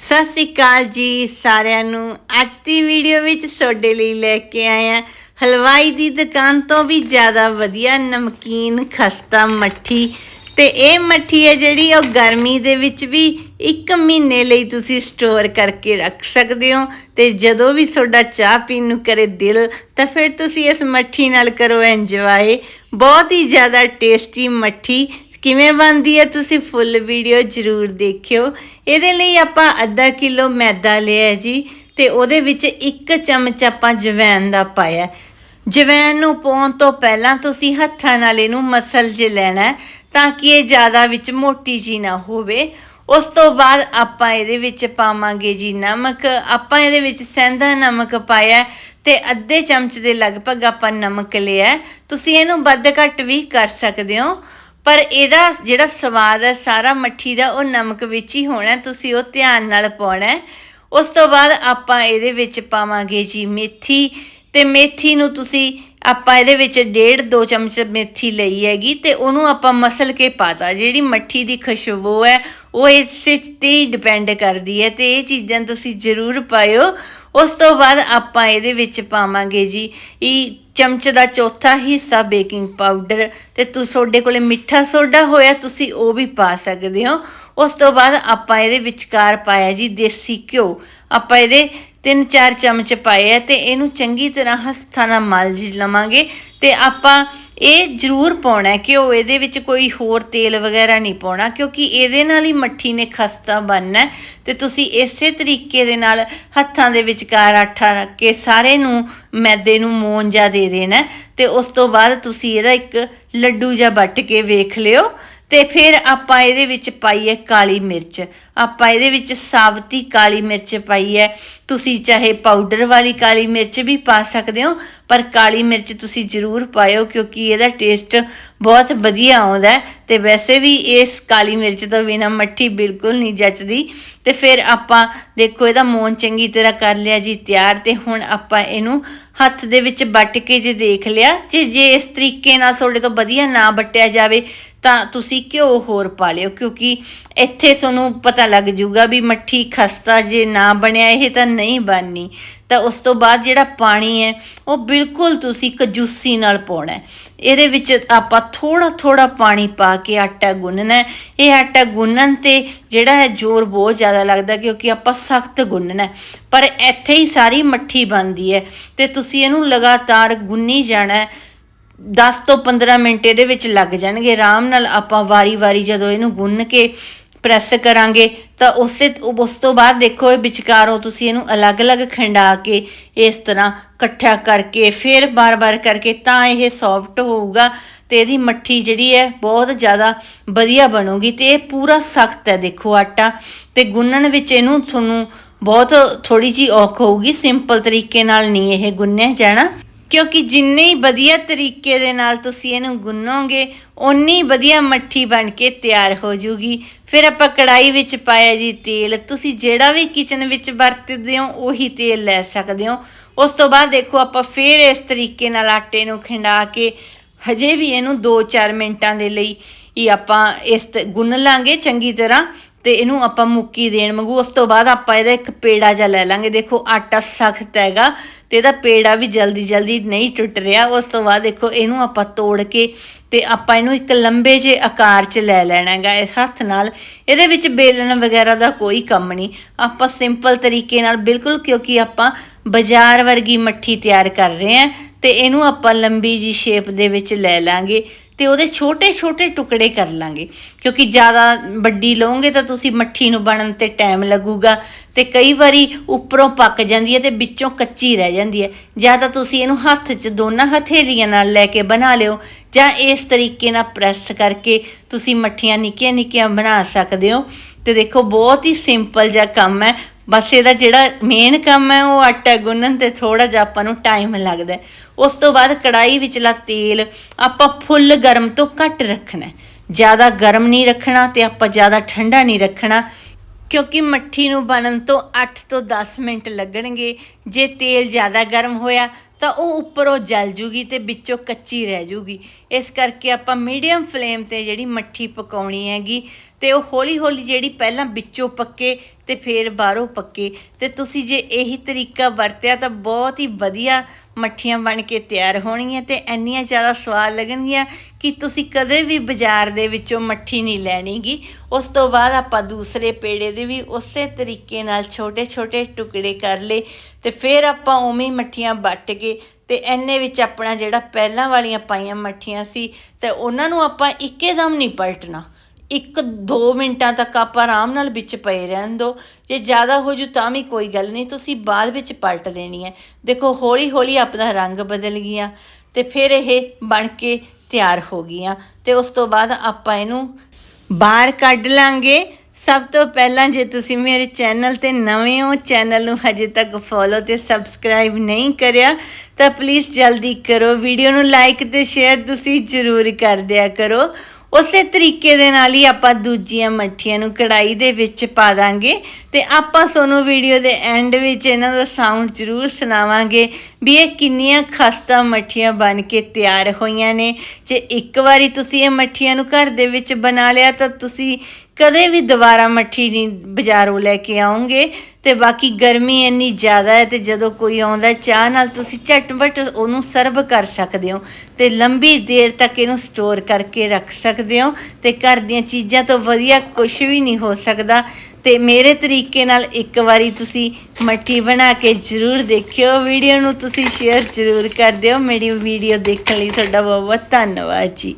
ਸਤਿ ਸ਼੍ਰੀ ਅਕਾਲ ਜੀ ਸਾਰਿਆਂ ਨੂੰ। ਅੱਜ ਦੀ ਵੀਡੀਓ ਵਿੱਚ ਤੁਹਾਡੇ ਲਈ ਲੈ ਕੇ ਆਇਆ ਹਲਵਾਈ ਦੀ ਦੁਕਾਨ ਤੋਂ ਵੀ ਜ਼ਿਆਦਾ ਵਧੀਆ ਨਮਕੀਨ, ਖਸਤਾ ਮੱਠੀ। ਤੇ ਇਹ ਮੱਠੀ ਹੈ ਜਿਹੜੀ ਉਹ ਗਰਮੀ ਦੇ ਵਿੱਚ ਵੀ 1 ਮਹੀਨੇ ਲਈ ਤੁਸੀਂ ਸਟੋਰ ਕਰਕੇ ਰੱਖ ਸਕਦੇ ਹੋ। ਤੇ ਜਦੋਂ ਵੀ ਤੁਹਾਡਾ ਚਾਹ ਪੀਣ ਨੂੰ ਕਰੇ ਦਿਲ, ਤਾਂ ਫਿਰ ਤੁਸੀਂ ਇਸ ਮੱਠੀ ਨਾਲ ਕਰੋ ਇੰਜੋਏ ਬਹੁਤ ਹੀ ਜ਼ਿਆਦਾ ਟੇਸਟੀ ਮੱਠੀ ਕਿਵੇਂ ਬਣਦੀ ਹੈ ਤੁਸੀਂ ਫੁੱਲ ਵੀਡੀਓ ਜ਼ਰੂਰ ਦੇਖਿਓ। ਇਹਦੇ ਲਈ ਆਪਾਂ ਅੱਧਾ ਕਿਲੋ ਮੈਦਾ ਲਿਆ ਜੀ ਤੇ ਉਹਦੇ ਵਿੱਚ ਇੱਕ ਚਮਚ ਆਪਾਂ ਜਵੈਨ ਦਾ ਪਾਇਆ ਜਵੈਨ ਨੂੰ ਪਾਉਣ ਤੋਂ ਪਹਿਲਾਂ ਤੁਸੀਂ ਹੱਥਾਂ ਨਾਲ ਇਹਨੂੰ ਮਸਲ 'ਚ ਲੈਣਾ ਤਾਂ ਕਿ ਇਹ ਜ਼ਿਆਦਾ ਵਿੱਚ ਮੋਟੀ ਜੀ ਨਾ ਹੋਵੇ। ਉਸ ਤੋਂ ਬਾਅਦ ਆਪਾਂ ਇਹਦੇ ਵਿੱਚ ਪਾਵਾਂਗੇ ਜੀ ਨਮਕ। ਆਪਾਂ ਇਹਦੇ ਵਿੱਚ ਸੈਂਧਾ ਨਮਕ ਪਾਇਆ ਤੇ ਅੱਧੇ ਚਮਚ ਦੇ ਲਗਭਗ ਆਪਾਂ ਨਮਕ ਲਿਆ ਤੁਸੀਂ ਇਹਨੂੰ ਵੱਧ ਘੱਟ ਵੀ ਕਰ ਸਕਦੇ ਹੋ। ਪਰ ਇਹਦਾ ਜਿਹੜਾ ਸਵਾਦ ਹੈ, ਸਾਰਾ ਮੱਠੀ ਦਾ, ਉਹ ਨਮਕ ਵਿੱਚ ਹੀ ਹੋਣਾ ਤੁਸੀਂ ਉਹ ਧਿਆਨ ਨਾਲ ਪਾਉਣਾ ਉਸ ਤੋਂ ਬਾਅਦ ਆਪਾਂ ਇਹਦੇ ਵਿੱਚ ਪਾਵਾਂਗੇ ਜੀ ਮੇਥੀ। ਤੇ ਮੇਥੀ ਨੂੰ ਤੁਸੀਂ ਆਪਾਂ ਇਹਦੇ ਵਿੱਚ ਡੇਢ ਦੋ ਚਮਚ ਮੇਥੀ ਲਈ ਹੈਗੀ ਤੇ ਉਹਨੂੰ ਆਪਾਂ ਮਸਲ ਕੇ ਪਾਤਾ। ਜਿਹੜੀ ਮੱਠੀ ਦੀ ਖੁਸ਼ਬੂ ਹੈ, ਉਹ ਇਸੇ ਤੇ ਹੀ ਡਿਪੈਂਡ ਕਰਦੀ ਹੈ ਤੇ ਇਹ ਚੀਜ਼ਾਂ ਤੁਸੀਂ ਜ਼ਰੂਰ ਪਾਇਓ। ਉਸ ਤੋਂ ਬਾਅਦ ਆਪਾਂ ਇਹਦੇ ਵਿੱਚ ਪਾਵਾਂਗੇ ਜੀ, ਇਹ ਚਮਚ ਦਾ ਚੌਥਾ ਹਿੱਸਾ ਬੇਕਿੰਗ ਪਾਊਡਰ ਤੇ ਤੁ, ਤੁਹਾਡੇ ਕੋਲੇ ਮਿੱਠਾ ਸੋਡਾ ਹੋਇਆ, ਤੁਸੀਂ ਉਹ ਵੀ ਪਾ ਸਕਦੇ ਹੋ। ਉਸ ਤੋਂ ਬਾਅਦ ਆਪਾਂ ਇਹਦੇ ਵਿਚਕਾਰ ਪਾਇਆ ਜੀ ਦੇਸੀ ਘਿਓ। ਆਪਾਂ ਇਹਦੇ ਤਿੰਨ ਚਾਰ ਚਮਚ ਪਾਏ ਆ ਤੇ ਇਹਨੂੰ ਚੰਗੀ ਤਰ੍ਹਾਂ ਹੱਥਾਂ ਨਾਲ ਮਲ ਲਵਾਂਗੇ ਤੇ ਆਪਾਂ ਇਹ ਜ਼ਰੂਰ ਪਾਉਣਾ ਹੈ ਕਿ ਉਹ ਇਹਦੇ ਵਿੱਚ ਕੋਈ ਹੋਰ ਤੇਲ ਵਗੈਰਾ ਨਹੀਂ ਪਾਉਣਾ, ਕਿਉਂਕਿ ਇਹਦੇ ਨਾਲ ਹੀ ਮੱਠੀ ਨੇ ਖਸਤਾ ਬਣਨਾ ਹੈ ਤੇ ਤੁਸੀਂ ਇਸੇ ਤਰੀਕੇ ਦੇ ਨਾਲ ਹੱਥਾਂ ਦੇ ਵਿਚਕਾਰ ਆਟਾ ਰੱਖ ਕੇ ਸਾਰੇ ਨੂੰ ਮੈਦੇ ਨੂੰ ਮੋਂਜਾ ਦੇ ਦੇਣਾ ਹੈ ਤੇ ਉਸ ਤੋਂ ਬਾਅਦ ਤੁਸੀਂ ਇਹਦਾ ਇੱਕ ਲੱਡੂ ਜਿਹਾ ਵੱਟ ਕੇ ਵੇਖ ਲਿਓ ਤੇ ਫਿਰ ਆਪਾਂ ਇਹਦੇ ਵਿੱਚ ਪਾਈਏ ਕਾਲੀ ਮਿਰਚ। ਆਪਾਂ ਇਹਦੇ ਵਿੱਚ ਸਾਬਤੀ ਕਾਲੀ ਮਿਰਚ ਪਾਈ ਹੈ ਤੁਸੀਂ ਚਾਹੇ ਪਾਊਡਰ ਵਾਲੀ ਕਾਲੀ ਮਿਰਚ ਵੀ ਪਾ ਸਕਦੇ ਹੋ, ਪਰ ਕਾਲੀ ਮਿਰਚ ਤੁਸੀਂ ਜ਼ਰੂਰ ਪਾਇਓ ਕਿਉਂਕਿ ਇਹਦਾ ਟੇਸਟ ਬਹੁਤ ਵਧੀਆ ਆਉਂਦਾ ਹੈ। ਤੇ ਵੈਸੇ ਵੀ ਇਸ ਕਾਲੀ ਮਿਰਚ ਤੋਂ ਬਿਨਾ ਮੱਠੀ ਬਿਲਕੁਲ ਨਹੀਂ ਜੱਚਦੀ। ਤੇ ਫਿਰ ਆਪਾਂ ਦੇਖੋ ਇਹਦਾ ਮੋਨ ਚੰਗੀ ਤਰ੍ਹਾਂ ਕਰ ਲਿਆ ਜੀ, ਤਿਆਰ ਤੇ ਹੁਣ ਆਪਾਂ ਇਹਨੂੰ ਹੱਥ ਦੇ ਵਿੱਚ ਵੱਟ ਕੇ ਜੇ ਦੇਖ ਲਿਆ, ਜੇ ਜੇ ਇਸ ਤਰੀਕੇ ਨਾਲ ਤੁਹਾਡੇ ਤੋਂ ਵਧੀਆ ਨਾ ਵੱਟਿਆ ਜਾਵੇ ਤਾਂ ਤੁਸੀਂ ਘਿਓ ਹੋਰ ਪਾ ਲਿਓ, ਕਿਉਂਕਿ ਇੱਥੇ ਤੁਹਾਨੂੰ ਪਤਾ ਲੱਗ ਜਾਊਗਾ ਵੀ ਮੱਠੀ ਖਸਤਾ ਜੇ ਨਾ ਬਣਿਆ, ਇਹ ਤਾਂ ਨਹੀਂ ਬਣਨੀ। ਤਾਂ ਉਸ ਤੋਂ ਬਾਅਦ ਜਿਹੜਾ ਪਾਣੀ ਹੈ, ਉਹ ਬਿਲਕੁਲ ਤੁਸੀਂ ਕਜੂਸੀ ਨਾਲ ਪਾਉਣਾ ਹੈ। ਇਹਦੇ ਵਿੱਚ ਆਪਾਂ ਥੋੜਾ ਥੋੜਾ ਪਾਣੀ ਪਾ ਕੇ ਆਟਾ ਗੁੰਨਣਾ ਇਹ ਆਟਾ ਗੁੰਨਣ ਤੇ ਜਿਹੜਾ ਹੈ ਜ਼ੋਰ ਬਹੁਤ ਜ਼ਿਆਦਾ ਲੱਗਦਾ, ਕਿਉਂਕਿ ਆਪਾਂ ਸਖਤ ਗੁੰਨਣਾ ਪਰ ਇੱਥੇ ਹੀ ਸਾਰੀ ਮੱਠੀ ਬਣਦੀ ਹੈ ਤੇ ਤੁਸੀਂ ਇਹਨੂੰ ਲਗਾਤਾਰ ਗੁੰਨੀ ਜਾਣਾ 10 ਤੋਂ 15 ਮਿੰਟ ਇਹਦੇ ਵਿੱਚ ਲੱਗ ਜਾਣਗੇ। ਆਰਾਮ ਨਾਲ ਆਪਾਂ ਵਾਰੀ-ਵਾਰੀ ਜਦੋਂ ਇਹਨੂੰ ਗੁੰਨ ਕੇ ਪ੍ਰੈਸ ਕਰਾਂਗੇ, ਤਾਂ ਉਸੇ ਉਸ ਤੋਂ ਬਾਅਦ ਦੇਖੋ ਇਹ ਵਿਚਕਾਰੋਂ ਤੁਸੀਂ ਇਹਨੂੰ ਅਲੱਗ-ਅਲੱਗ ਖੰਡਾ ਕੇ ਇਸ ਤਰ੍ਹਾਂ ਇਕੱਠਾ ਕਰਕੇ ਫਿਰ ਬਾਰ-ਬਾਰ ਕਰਕੇ ਤਾਂ ਇਹ ਸੌਫਟ ਹੋਊਗਾ ਤੇ ਇਹਦੀ ਮੱਠੀ ਜਿਹੜੀ ਹੈ ਬਹੁਤ ਜ਼ਿਆਦਾ ਵਧੀਆ ਬਣੂਗੀ ਤੇ ਇਹ ਪੂਰਾ ਸਖਤ ਹੈ। ਦੇਖੋ ਆਟਾ ਤੇ ਗੁੰਨਣ ਵਿੱਚ ਇਹਨੂੰ ਤੁਹਾਨੂੰ ਬਹੁਤ ਥੋੜੀ ਜੀ ਔਖ ਹੋਊਗੀ। ਸਿੰਪਲ ਤਰੀਕੇ ਨਾਲ ਨਹੀਂ ਇਹ ਗੁੰਨਿਆ ਜਾਣਾ। ਕਿਉਂਕਿ ਜਿੰਨੇ ਹੀ ਵਧੀਆ ਤਰੀਕੇ ਦੇ ਨਾਲ ਤੁਸੀਂ ਇਹਨੂੰ ਗੁੰਨੋਗੇ, ਓਨੀ ਵਧੀਆ ਮੱਠੀ ਬਣ ਕੇ ਤਿਆਰ ਹੋ ਜੂਗੀ। ਫਿਰ ਆਪਾਂ ਕੜਾਈ ਵਿੱਚ ਪਾਇਆ ਜੀ ਤੇਲ, ਤੁਸੀਂ ਜਿਹੜਾ ਵੀ ਕਿਚਨ ਵਿੱਚ ਵਰਤਦੇ ਹੋ, ਉਹੀ ਤੇਲ ਲੈ ਸਕਦੇ ਹੋ। ਉਸ ਤੋਂ ਬਾਅਦ ਦੇਖੋ, ਆਪਾਂ ਫਿਰ ਇਸ ਤਰੀਕੇ ਨਾਲ ਆਟੇ ਨੂੰ ਖਿੰਡਾ ਕੇ, ਹਜੇ ਵੀ ਇਹਨੂੰ 2-4 ਮਿੰਟਾਂ ਦੇ ਲਈ ਹੀ ਆਪਾਂ ਇਸ ਗੁੰਨ ਲਾਂਗੇ ਚੰਗੀ ਤਰ੍ਹਾਂ। ਤੇ ਇਹਨੂੰ ਆਪਾਂ ਮੁੱਕੀ ਦੇਣ ਮੰਗੂ ਉਸ ਤੋਂ ਬਾਅਦ ਆਪਾਂ ਇਹਦਾ ਇੱਕ ਪੇੜਾ ਜਿਹਾ ਲੈ ਲਾਂਗੇ। ਦੇਖੋ, ਆਟਾ ਸਖਤ ਹੈਗਾ ਤੇ ਇਹਦਾ ਪੇੜਾ ਵੀ ਜਲਦੀ ਜਲਦੀ ਨਹੀਂ ਟੁੱਟ ਰਿਹਾ। ਉਸ ਤੋਂ ਬਾਅਦ ਦੇਖੋ, ਇਹਨੂੰ ਆਪਾਂ ਤੋੜ ਕੇ ਤੇ ਆਪਾਂ ਇਹਨੂੰ ਇੱਕ ਲੰਬੇ ਜੇ ਆਕਾਰ 'ਚ ਲੈ ਲੈਣਾ ਹੈਗਾ ਇਸ ਹੱਥ ਨਾਲ। ਇਹਦੇ ਵਿੱਚ ਬੇਲਣ ਵਗੈਰਾ ਦਾ ਕੋਈ ਕੰਮ ਨਹੀਂ। ਆਪਾਂ ਸਿੰਪਲ ਤਰੀਕੇ ਨਾਲ, ਬਿਲਕੁਲ ਕਿਉਂਕਿ ਆਪਾਂ ਬਾਜ਼ਾਰ ਵਰਗੀ ਮੱਠੀ ਤਿਆਰ ਕਰ ਰਹੇ ਹਾਂ ਤੇ ਇਹਨੂੰ ਆਪਾਂ ਲੰਬੀ ਜੀ ਸ਼ੇਪ ਦੇ ਵਿੱਚ ਲੈ ਲਾਂਗੇ। ਤੇ ਉਹਦੇ ਛੋਟੇ-ਛੋਟੇ ਟੁਕੜੇ ਕਰ ਲਾਂਗੇ। ਕਿਉਂਕਿ ਜ਼ਿਆਦਾ ਵੱਡੀ ਲਓਗੇ ਤਾਂ ਤੁਸੀਂ ਮੱਠੀ ਨੂੰ ਬਣਨ ਤੇ ਟਾਈਮ ਲੱਗੂਗਾ ਤੇ ਕਈ ਵਾਰੀ ਉੱਪਰੋਂ ਪੱਕ ਜਾਂਦੀ ਹੈ ਤੇ ਵਿੱਚੋਂ ਕੱਚੀ ਰਹਿ ਜਾਂਦੀ ਹੈ। ਜਾਂ ਤਾਂ ਤੁਸੀਂ ਇਹਨੂੰ ਹੱਥ 'ਚ ਦੋਨਾਂ ਹਥੇਲੀਆਂ ਨਾਲ ਲੈ ਕੇ ਬਣਾ ਲਿਓ ਜਾਂ ਇਸ ਤਰੀਕੇ ਨਾਲ ਪ੍ਰੈਸ ਕਰਕੇ ਤੁਸੀਂ ਮੱਠੀਆਂ ਨਿੱਕੀਆਂ-ਨਿੱਕੀਆਂ ਬਣਾ ਸਕਦੇ ਹੋ। ਤੇ ਦੇਖੋ, ਬਹੁਤ ਹੀ ਸਿੰਪਲ ਜਿਹਾ ਕੰਮ ਹੈ। ਬਸ ਇਹਦਾ ਜਿਹੜਾ ਮੇਨ ਕੰਮ ਹੈ ਉਹ ਆਟਾ ਗੁੰਨਣ ਤੇ ਥੋੜਾ ਜਿਹਾ ਆਪਾਂ ਨੂੰ ਟਾਈਮ ਲੱਗਦਾ ਉਸ ਤੋਂ ਬਾਅਦ ਕੜਾਈ ਵਿੱਚਲਾ ਤੇਲ, ਆਪਾਂ ਫੁੱਲ ਗਰਮ ਤੋਂ ਘੱਟ ਰੱਖਣਾ ਜ਼ਿਆਦਾ ਗਰਮ ਨਹੀਂ ਰੱਖਣਾ ਤੇ ਆਪਾਂ ਜ਼ਿਆਦਾ ਠੰਡਾ ਨਹੀਂ ਰੱਖਣਾ, ਕਿਉਂਕਿ ਮੱਠੀ ਨੂੰ ਬਣਨ ਤੋਂ 8 ਤੋਂ 10 ਮਿੰਟ ਲੱਗਣਗੇ। ਜੇ ਤੇਲ ਜ਼ਿਆਦਾ ਗਰਮ ਹੋਇਆ ਤਾਂ ਉਹ ਉੱਪਰੋਂ ਜਲ ਜੂਗੀ ਤੇ ਵਿੱਚੋਂ ਕੱਚੀ ਰਹਿ ਜੂਗੀ। ਇਸ ਕਰਕੇ ਆਪਾਂ ਮੀਡੀਅਮ ਫਲੇਮ ਤੇ ਜਿਹੜੀ ਮੱਠੀ ਪਕਾਉਣੀ ਹੈਗੀ ਤੇ ਉਹ ਹੌਲੀ ਹੌਲੀ ਜਿਹੜੀ ਪਹਿਲਾਂ ਵਿੱਚੋਂ ਪੱਕੇ ਤੇ ਫਿਰ ਬਾਹਰੋਂ ਪੱਕੇ। ਤੇ ਤੁਸੀਂ ਜੇ ਇਹੀ ਤਰੀਕਾ ਵਰਤਿਆ ਤਾਂ ਬਹੁਤ ਹੀ ਵਧੀਆ ਮੱਠੀਆਂ ਬਣ ਕੇ ਤਿਆਰ ਹੋਣਗੀਆਂ ਤੇ ਇੰਨੀਆਂ ਜ਼ਿਆਦਾ ਸਵਾਦ ਲੱਗਣਗੀਆਂ ਕਿ ਤੁਸੀਂ ਕਦੇ ਵੀ ਬਾਜ਼ਾਰ ਦੇ ਵਿੱਚੋਂ ਮੱਠੀ ਨਹੀਂ ਲੈਣੀਗੀ। ਉਸ ਤੋਂ ਬਾਅਦ ਆਪਾਂ ਦੂਸਰੇ ਪੇੜੇ ਦੇ ਵੀ ਉਸੇ ਤਰੀਕੇ ਨਾਲ ਛੋਟੇ ਛੋਟੇ ਟੁਕੜੇ ਕਰ ਲਏ ਤੇ ਫਿਰ ਆਪਾਂ ਉਵੇਂ ਮੱਠੀਆਂ ਵੱਟ ਕੇ ਤੇ ਇੰਨੇ ਵਿੱਚ ਆਪਣਾ ਜਿਹੜਾ ਪਹਿਲਾਂ ਵਾਲੀਆਂ ਪਾਈਆਂ ਮੱਠੀਆਂ ਸੀ, ਤੇ ਉਹਨਾਂ ਨੂੰ ਆਪਾਂ ਇੱਕੇਦਮ ਨਹੀਂ ਪਲਟਣਾ। ਇੱਕ 2 ਮਿੰਟਾਂ ਤੱਕ ਆਪਾਂ ਆਰਾਮ ਨਾਲ ਵਿੱਚ ਪਏ ਰਹਿਣ ਦਿਓ ਜੇ ਜ਼ਿਆਦਾ ਹੋ ਜੂ ਤਾਂ ਵੀ ਕੋਈ ਗੱਲ ਨਹੀਂ, ਤੁਸੀਂ ਬਾਅਦ ਵਿੱਚ ਪਲਟ ਦੇਣੀ ਹੈ। ਦੇਖੋ ਹੌਲੀ ਹੌਲੀ ਆਪਣਾ ਰੰਗ ਬਦਲ ਗਿਆ ਤੇ ਫਿਰ ਇਹ ਬਣ ਕੇ ਤਿਆਰ ਹੋ ਗਈਆਂ ਤੇ ਉਸ ਤੋਂ ਬਾਅਦ ਆਪਾਂ ਇਹਨੂੰ ਬਾਹਰ ਕੱਢ ਲਾਂਗੇ। ਸਭ ਤੋਂ ਪਹਿਲਾਂ ਜੇ ਤੁਸੀਂ ਮੇਰੇ ਚੈਨਲ ਤੇ ਨਵੇਂ ਹੋ, ਚੈਨਲ ਨੂੰ ਹਜੇ ਤੱਕ ਫੋਲੋ ਤੇ ਸਬਸਕ੍ਰਾਈਬ ਨਹੀਂ ਕਰਿਆ, ਤਾਂ ਪਲੀਜ਼ ਜਲਦੀ ਕਰੋ ਵੀਡੀਓ ਨੂੰ ਲਾਈਕ ਤੇ ਸ਼ੇਅਰ ਤੁਸੀਂ ਜ਼ਰੂਰ ਕਰ ਦਿਆ ਕਰੋ। ਉਸੇ ਤਰੀਕੇ ਦੇ ਨਾਲ ਹੀ ਆਪਾਂ ਦੂਜੀਆਂ ਮੱਠੀਆਂ ਨੂੰ ਕੜਾਈ ਦੇ ਵਿੱਚ ਪਾ ਦਾਂਗੇ ਤੇ ਆਪਾਂ ਤੁਹਾਨੂੰ ਵੀਡੀਓ ਦੇ ਐਂਡ ਵਿੱਚ ਇਹਨਾਂ ਦਾ ਸਾਊਂਡ ਜ਼ਰੂਰ ਸੁਣਾਵਾਂਗੇ ਵੀ ਇਹ ਕਿੰਨੀਆਂ ਖਸਤਾ ਮੱਠੀਆਂ ਬਣ ਕੇ ਤਿਆਰ ਹੋਈਆਂ ਨੇ। ਜੇ ਇੱਕ ਵਾਰੀ ਤੁਸੀਂ ਇਹ ਮੱਠੀਆਂ ਨੂੰ ਘਰ ਦੇ ਵਿੱਚ ਬਣਾ ਲਿਆ ਤਾਂ ਤੁਸੀਂ ਕਦੇ ਵੀ ਦੁਬਾਰਾ ਮੱਠੀ ਨਹੀਂ ਬਾਜ਼ਾਰੋਂ ਲੈ ਕੇ ਆਉਂਗੇ ਤੇ ਬਾਕੀ ਗਰਮੀ ਇੰਨੀ ਜ਼ਿਆਦਾ ਹੈ ਤੇ ਜਦੋਂ ਕੋਈ ਆਉਂਦਾ ਚਾਹ ਨਾਲ ਤੁਸੀਂ ਝਟਪਟ ਉਹਨੂੰ ਸਰਵ ਕਰ ਸਕਦੇ ਹੋ ਤੇ ਲੰਬੀ ਦੇਰ ਤੱਕ ਇਹਨੂੰ ਸਟੋਰ ਕਰਕੇ ਰੱਖ ਸਕਦੇ ਹੋ ਤੇ ਘਰ ਦੀਆਂ ਚੀਜ਼ਾਂ ਤੋਂ ਵਧੀਆ ਕੁਝ ਵੀ ਨਹੀਂ ਹੋ ਸਕਦਾ। ਤੇ ਮੇਰੇ ਤਰੀਕੇ ਨਾਲ ਇੱਕ ਵਾਰੀ ਤੁਸੀਂ ਮੱਠੀ ਬਣਾ ਕੇ ਜ਼ਰੂਰ ਦੇਖਿਓ, ਵੀਡੀਓ ਨੂੰ ਤੁਸੀਂ ਸ਼ੇਅਰ ਜ਼ਰੂਰ ਕਰ ਦਿਓ। ਮੇਰੀ ਵੀਡੀਓ ਦੇਖਣ ਲਈ ਤੁਹਾਡਾ ਬਹੁਤ ਬਹੁਤ ਧੰਨਵਾਦ ਜੀ।